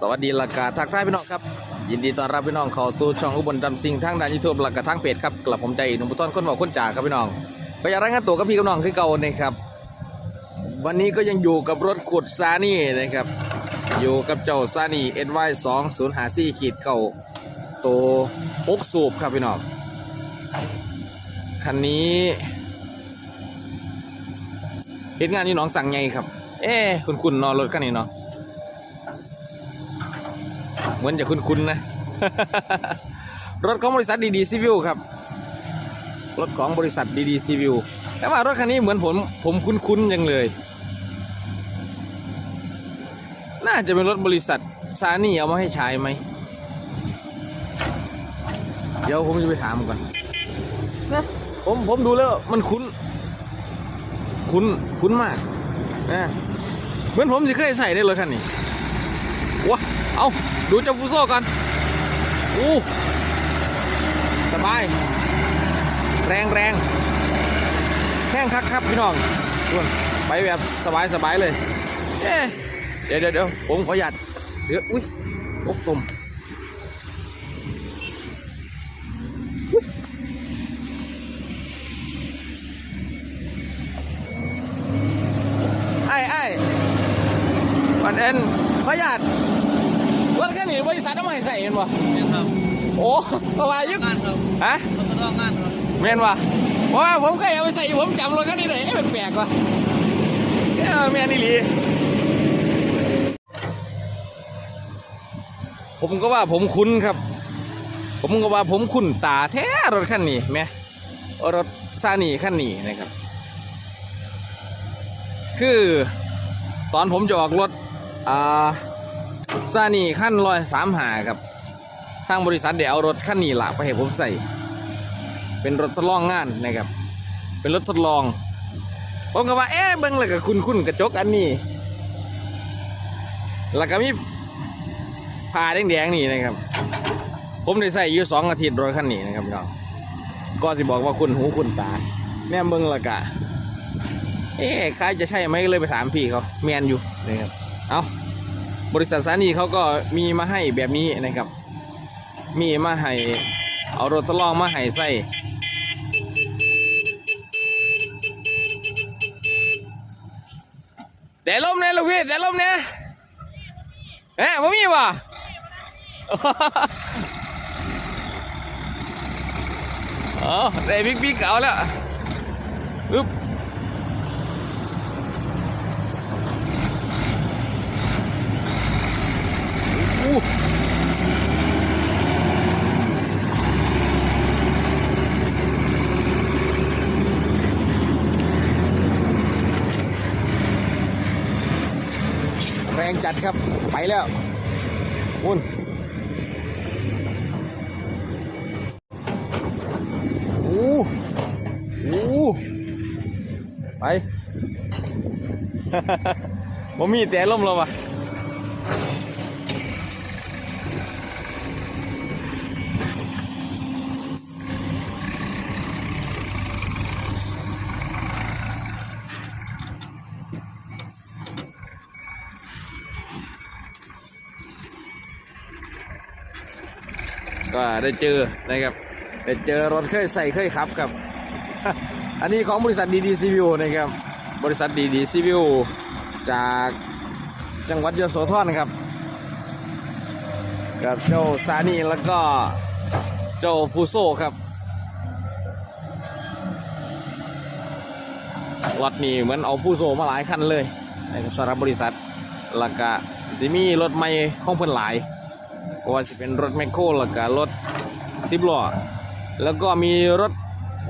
สวัสดีลักกาทักทายพี่น้องครับ ยินดีต้อนรับพี่น้องเข้าสู่ช่องอุบลดำซิงทั้งด้านยูทูบลักกาทั้งเพจครับกลับผมใจหนุ่มบุตรคนบอกคนจ่าครับพี่น้องก็อยากรายงานตัวกับพี่กับน้องคือเก่านะครับ วันนี้ก็ยังอยู่กับรถขุดซานี่นะครับ อยู่กับเจ้าซานี่เอ็นวสองศูนย์หาซี่ขีดเก่าตัวหกสูบครับพี่น้องคันนี้เหตุงานที่น้องสั่งไงครับ เอ๊คุณคุณนอนรถคันนี้เนาะ มือนจะคุ้นๆนะ รถของบริษัทดีดีซีวิวครับ รถของบริษัทดีดีซีวิวแต่ว่ารถคันนี้เหมือนผมผมคุ้นๆยังเลย น่าจะเป็นรถบริษัทซานี่เอามาให้ใช้ไหม เดี๋ยวผมจะไปถามก่อนนะผมผมดูแล้วมันคุ้น คุ้นคุ้นมากนะเหมือนผมจะเคยใส่ได้รถคันนี้ว้าเอา ดูเจ้าฟูโซ่กันอู้สบาย แรงแรงแห้งคักครับพี่น้องทุนไปแบบสบายสบายเลยเดี๋ยวเดี๋ยวเดี๋ยวผมขอหยัดเดี๋ยวอุ้ยโอ้ตุ่มไอ้ไอ้ปันเอ็นขอหยัดรถแค่นี้ บริษัทต้องมาให้ใส่เห็นปะเนี่ยครับโอ้ประมาณยึกงานครับฮะรถทดลองงานครับเมนปะเพราะว่าผมเคยเอาไปใส่ผมจำรถคันนี้ได้เอ๊ะแปลกๆว่ะเอ้าแม่นี่ลีผมก็ว่าผมคุ้นครับ ผมก็ว่าผมคุ้นตาแท้รถคันนี้แม่รถซานี่คันนี้นะครับ คือตอนผมจะออกรถอ่า ซานี่ขั้นรอยสามหาครับทางบริษัทเดี๋ยวเอารถขั้นนี้ละไปให้ผมใส่ เป็นรถทดลองงานนะครับ เป็นรถทดลอง ผมก็ว่าเอ๊ะเบิ้งเลยกับคุณคุณกระจกอันนี้ แล้วก็มีผ้าแดงๆนี่นะครับ ผมได้ใส่อยู่สองอาทิตย์รถคันนี้นะครับพี่น้องก็สิบอกว่าคุณหูคุณตา แม่เบิ้งละกะเอ๊ะใครจะใช่ไหมก็เลยไปถามพี่เขาแมนอยู่นะครับเอา บริษัทสานีเขาก็มีมาให้แบบนี้นะครับ มีมาให้เอารถทดลองมาให้ใส่แต่ลมเนี่ยลูกพี่แต่ลมเนี่ยเอ๊ะผมมีว่ะอ๋อได้บิ๊กบิ๊กเอาแล้วอึ๊บ แรงจัดครับ ไปแล้วมุนอู้อู้ไปผมมีแต่ล่มแล้ววะ ก็ได้เจอนะครับได้เจอรถเคยใส่เคยขับครับ อันนี้ของบริษัทดีดีซีวิวนะครับบริษัทดีดีซีวิวจากจังหวัดยโสธรครับ กับเจ้าซานี่แล้วก็เจ้าฟูโซครับรถนี่เหมือนเอาฟูโซมาหลายคันเลยนะครับสำหรับบริษัทแล้วก็จะมีรถใหม่ของเพิ่นหลาย เพราะว่าจะเป็นรถแมคโครแล้วก็รถสิบล้อแล้วก็มีรถ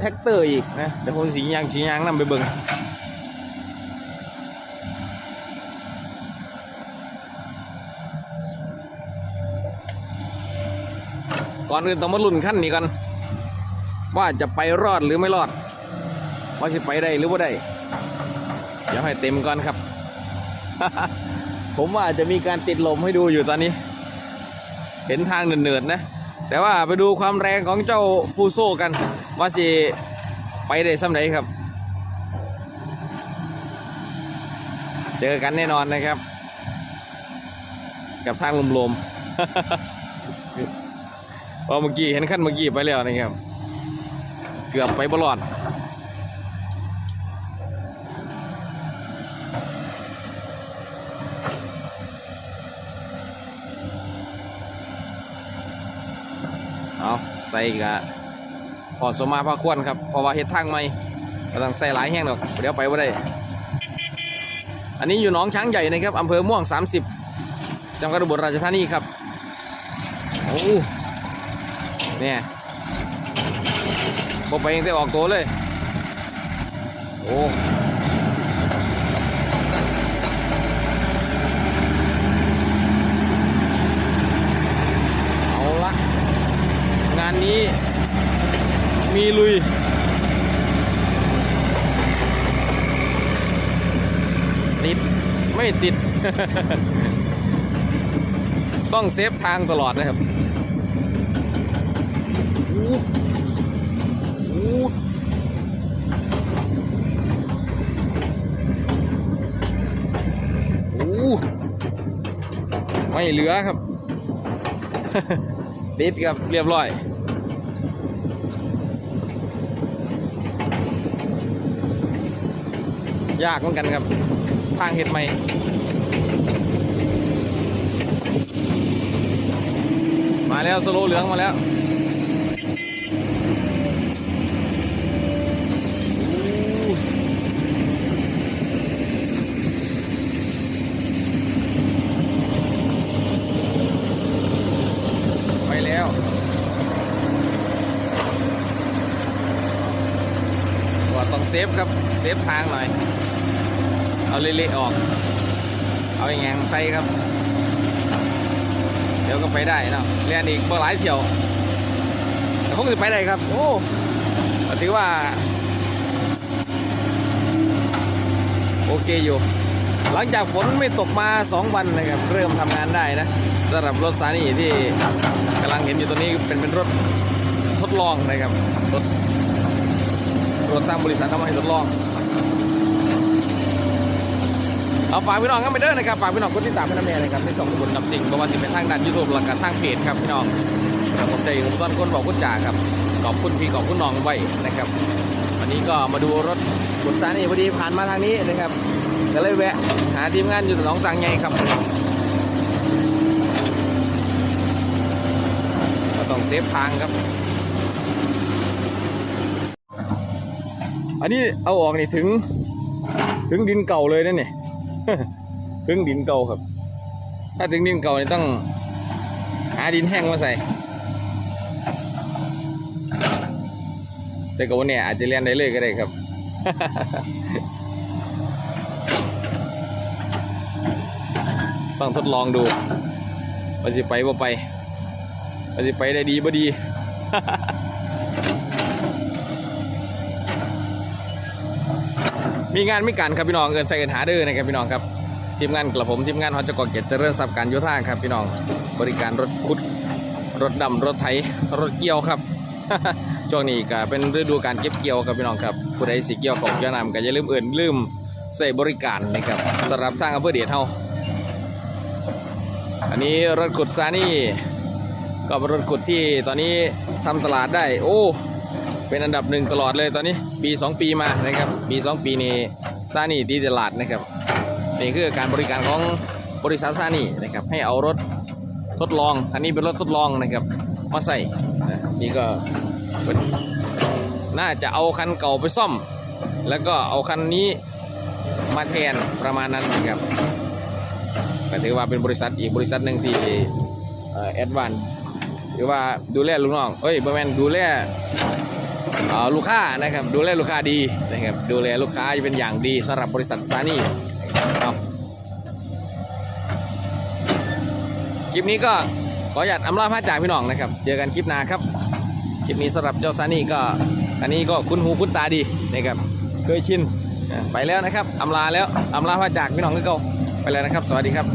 แท็กเตอร์อีกนะแต่ผมสียางสียางนำไปเบิ่งก่อนอื่นต้องมาลุ้นขั้นนี้ก่อนว่าจะไปรอดหรือไม่รอด ว่าจะไปได้หรือว่าได้เดี๋ยวให้เต็มก่อนครับ ผมว่าจะมีการติดลมให้ดูอยู่ตอนนี้ เห็นทางเนินๆนะ แต่ว่าไปดูความแรงของเจ้าฟูโซกัน ว่าสิ ไปได้ซ้ำไหนครับ เจอกันแน่นอนนะครับ กับทางลมๆเพอเมื่อกี้เห็นขั้นเมื่อกี้ไปแล้วนะครับ เกือบไปบลอด เอาใส่กะพอสมมาพาควรครับเพราะว่าเฮ็ดทางใหม่ก็ต้องใส่หลายแห้งหรอกเดี๋ยวไปว่าได้ อันนี้อยู่หนองช้างใหญ่นะครับอำเภอม่วง 30จังหวัดอุบลราชธานีครับโอ้เนี่ยพอไปเองได้ออกตัวเลย โอ้ เอาละ งา นี้ มีลุย ติด ไม่ติด ต้องเซฟทางตลอดนะครับอู้อู้อู้ไม่เหลือครับ ติดครับเรียบร้อย ยากเหมือนกันครับ ทางเห็ดใหม่มาแล้วสโลว์เหลืองมาแล้วอู้ไปแล้วว่า ต้องเซฟครับ เซฟทางหน่อย เอาเละๆออก เอาอย่างงใส่ครับ เดี๋ยวก็ไปได้เนาะเรียนอีกบ่หลายเที่ยวแต่คงจะไปได้ครับ โอ้ถือว่า โอเคอยู่ หลังจากฝนไม่ตกมา 2 วันนะครับ เริ่มทำงานได้นะสำหรับรถซานี่ที่กำลังเห็นอยู่ตัวนี้เป็นเป็นรถทดลองนะครับรถ รถตามบริษัททำมาให้ทดลองเอาฝากพี่น้องกันไปเด้อนะครับฝากพี่น้องกดติดตามพี่น้องแม่นะครับในช่องตำบลนำสิ่งเพราะว่าสิเป็นทางด้านยูทูบหลักการทางเพจครับพี่น้องครับผมใจผมต้อนคนบอกคุณจ่าครับขอบคุณพี่ขอบคุณน้องไว้นะครับวันนี้ก็มาดูรถขุดสานี่พอดีผ่านมาทางนี้นะครับก็เลยแวะหาทีมงานอยู่หนองสังไงครับก็ต้องเซฟทางครับ อันนี้เอาออกนี่ถึง ถึงดินเก่าเลยนั่นนี่ถึงดินเก่าครับ ถ้าถึงดินเก่านี่ต้อง หาดินแห้งมาใส่ แต่ก็วันนี้อาจจะเรียนได้เลยก็ได้ครับต้องทดลองดูว่าจะไปบ่ไปว่าจะไปได้ดีบ่ดี มีงานไมีการครับพี่น้องเอินใส่เอินหาเด้อนะครับพี่น้องครับทีมงานกระผมทีมงานฮอจกเกียรติเจริญทรัพย์การโยธาครับพี่น้องบริการรถขุดรถดำรถไถรถเกี่ยวครับช่วงนี้ก็เป็นฤดูการเก็บเกี่ยวครับพี่น้องครับผู้ใดสิเกี่ยวของเกี่ยวนำก็อย่าลืมเอื่นลืมใส่บริการนะครับสำหรับทางอำเภอเดชเฮาอันนี้รถขุดซานี่ก็เป็นรถขุดที่ตอนนี้ทำตลาดได้ โอ้ เป็นอันดับหนึ่งตลอดเลยตอนนี้ปี 2 ปีมานะครับปี2ปีนี้ซานี่ตีตลาดนะครับนี่คือการบริการของบริษัทซานี่นะครับให้เอารถทดลองอันนี้เป็นรถทดลองนะครับมาใส่นะนี่ก็น่าจะเอาคันเก่าไปซ่อม แล้วก็เอาคันนี้มาแทนประมาณนั้นนะครับก็ถือว่าเป็นบริษัทอีกบริษัทหนึ่งที่แอดวานหรือว่าดูแลลูกน้องเอ้ยบริเวณดูแล ลูกค้านะครับดูแลลูกค้าดีนะครับดูแลลูกค้าเป็นอย่างดีสำหรับบริษัทซานี่เอาคลิปนี้ก็ขออนุญาตอำลาพระจากพี่น้องนะครับ เจอกันคลิปหน้าครับ คลิปนี้สำหรับเจ้าซานี่ก็อันนี้ก็คุ้นหูคุ้นตาดีนะครับเคยชินไปแล้วนะครับอำลาแล้วอำลาพระจากพี่น้องก็เก่าไปแล้วนะครับ สวัสดีครับ